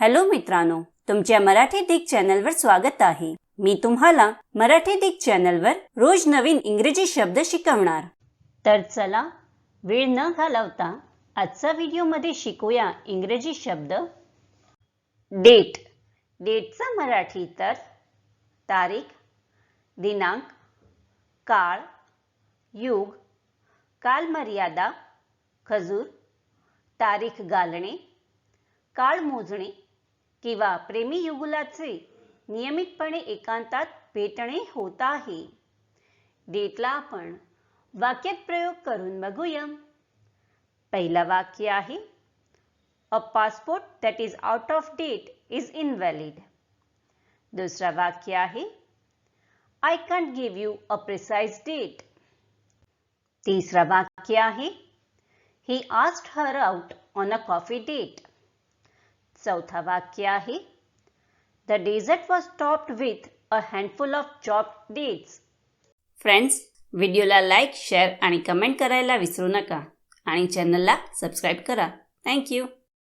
Hello मित्रांनो तुमच्या मराठी दिग चॅनलवर स्वागत आहे. मी तुम्हाला मराठी दिग चॅनलवर रोज नवीन इंग्रजी शब्द शिकवणार. तर चला वेळ न घालवता आजचा व्हिडिओमध्ये शिकूया इंग्रजी शब्द. डेट. डेटचा मराठी तर तारीख दिनांक काळ युग कालमर्यादा खजूर तारीख घालणे काळ मोजणे किंवा प्रेमी युगुलाचे नियमितपणे एकांतात भेटणे होत आहे. डेटला आपण वाक्यात प्रयोग करून बघूया. पहिला वाक्य आहे a passport that is out of date is invalid दुसरा वाक्य आहे I can't give you a precise date तिसरा वाक्य आहे he asked her out on a coffee date चौथा वाक्य आहे. The dessert was topped with a handful of chop dates friends व्हिडिओला लाईक शेअर आणि कमेंट करायला विसरू नका. आणि चॅनलला सबस्क्राईब करा. थँक्यू